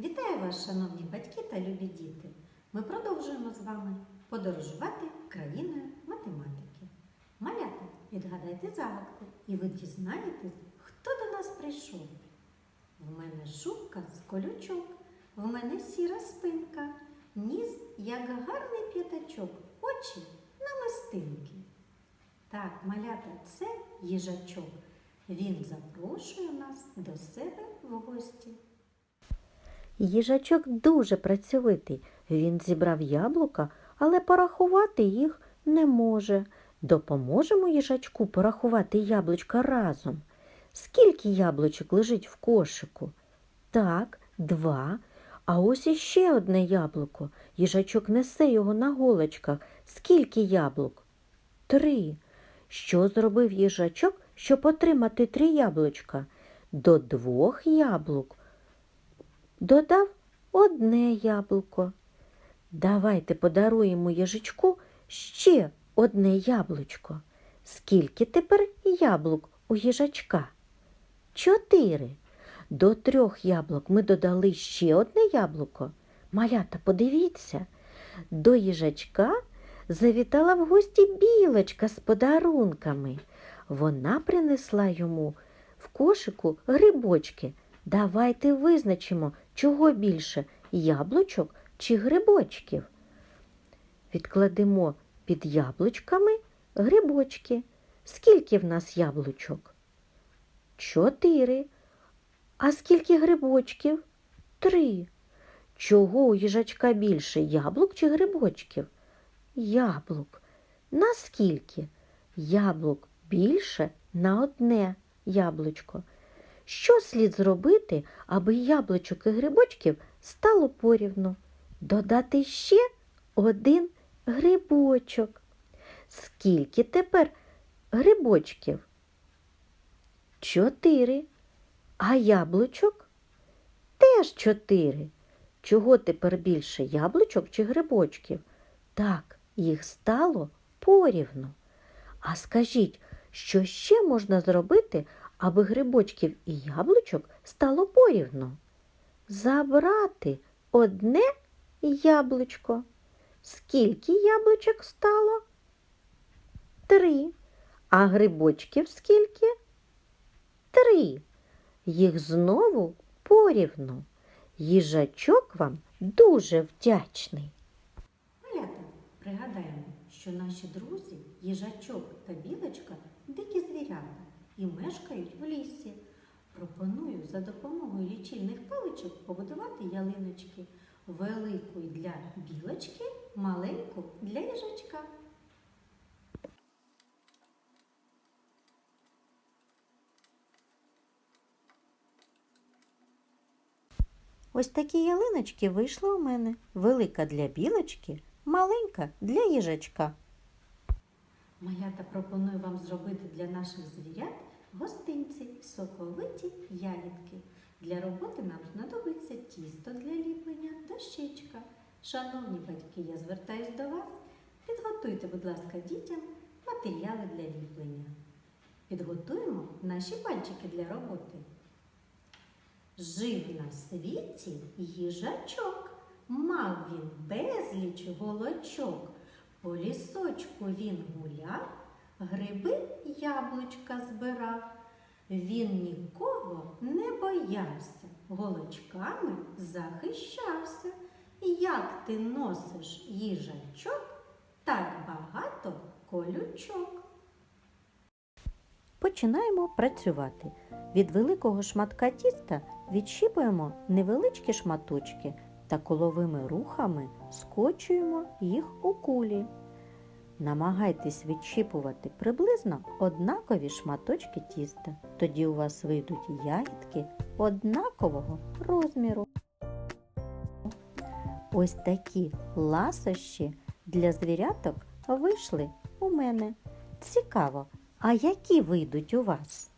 Вітаю вас, шановні батьки та любі діти! Ми продовжуємо з вами подорожувати країною математики. Малята, відгадайте загадку, і ви дізнаєтесь, хто до нас прийшов. В мене шубка з колючок, в мене сіра спинка, ніс, як гарний п'ятачок, очі намистинки. Так, малята, це їжачок. Він запрошує нас до себе в гості. Їжачок дуже працьовитий. Він зібрав яблука, але порахувати їх не може. Допоможемо їжачку порахувати яблучка разом. Скільки яблучок лежить в кошику? Так, два. А ось іще одне яблуко. Їжачок несе його на голочках. Скільки яблук? Три. Що зробив їжачок, щоб отримати три яблучка? До двох яблук додав одне яблуко. Давайте подаруємо їжачку ще одне яблучко. Скільки тепер яблук у їжачка? Чотири. До трьох яблук ми додали ще одне яблуко. Малята, подивіться, до їжачка завітала в гості білочка з подарунками. Вона принесла йому в кошику грибочки. Давайте визначимо, чого більше яблучок чи грибочків. Відкладемо під яблучками грибочки. Скільки в нас яблучок? Чотири. А скільки грибочків? Три. Чого у їжачка більше яблук чи грибочків? Яблук. Наскільки? Яблук більше на одне яблучко. Що слід зробити, аби яблучок і грибочків стало порівну? Додати ще один грибочок. Скільки тепер грибочків? Чотири. А яблучок? Теж чотири. Чого тепер більше яблучок чи грибочків? Так, їх стало порівну. А скажіть, що ще можна зробити, аби грибочків і яблучок стало порівну? Забрати одне яблучко. Скільки яблучок стало? Три. А грибочків скільки? Три. Їх знову порівну. Їжачок вам дуже вдячний. Малята, пригадаємо, що наші друзі, їжачок та білочка дикі звірята і мешкають в лісі. Пропоную за допомогою лічильних паличок побудувати ялиночки. Велику для білочки, маленьку для їжачка. Ось такі ялиночки вийшли у мене. Велика для білочки, маленька для їжачка. Малята пропоную вам зробити для наших звірят гостинці, соковиті ягідки. Для роботи нам знадобиться тісто для ліплення, дощечка. Шановні батьки, я звертаюсь до вас. Підготуйте, будь ласка, дітям матеріали для ліплення. Підготуємо наші пальчики для роботи. Жив на світі їжачок, мав він безліч голочок. По лісочку він гуляв, гриби яблучка збирав. Він нікого не боявся, голочками захищався. Як ти носиш їжачок, так багато колючок. Починаємо працювати. Від великого шматка тіста відщіпуємо невеличкі шматочки та коловими рухами скочуємо їх у кулі. Намагайтесь відщіпувати приблизно однакові шматочки тіста. Тоді у вас вийдуть ягідки однакового розміру. Ось такі ласощі для звіряток вийшли у мене. Цікаво, а які вийдуть у вас?